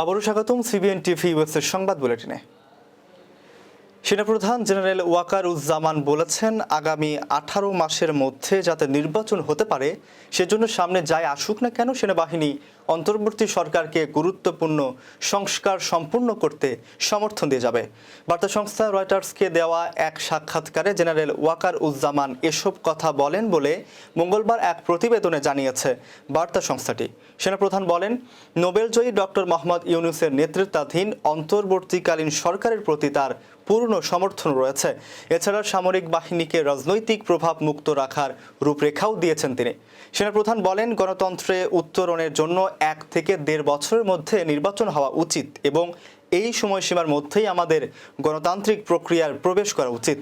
আবারও স্বাগতম CBN TV ইউএসের সংবাদ বুলেটিনে। সেনাপ্রধান জেনারেল ওয়াকার উজ্জামান বলেছেন, আগামী আঠারো মাসের মধ্যে যাতে নির্বাচন হতে পারে, সেজন্য সামনে যাই আসুক না কেন, সেনাবাহিনী অন্তর্বর্তী সরকারকে গুরুত্বপূর্ণ সংস্কার সম্পূর্ণ করতে সমর্থন দিয়ে যাবে। বার্তা সংস্থা রয়টার্সকে দেওয়া এক সাক্ষাৎকারে জেনারেল ওয়াকার উজ্জামান এসব কথা বলেন বলে মঙ্গলবার এক প্রতিবেদনে জানিয়েছে বার্তা সংস্থাটি। সেনাপ্রধান বলেন নোবেলজয়ী ডক্টর মোহাম্মদ ইউনুসের নেতৃত্বাধীন অন্তর্বর্তীকালীন সরকারের প্রতি তার পূর্ণ সমর্থন রয়েছে। এছাড়া সামরিক বাহিনীকে রাজনৈতিক প্রভাব মুক্ত রাখার রূপরেখাও দিয়েছেন তিনি। সেনাপ্রধান বলেন, গণতন্ত্রে উত্তরণের জন্য এক থেকে দেড় বছরের মধ্যে নির্বাচন হওয়া উচিত এবং এই সময়সীমার মধ্যেই আমাদের গণতান্ত্রিক প্রক্রিয়ার প্রবেশ করা উচিত।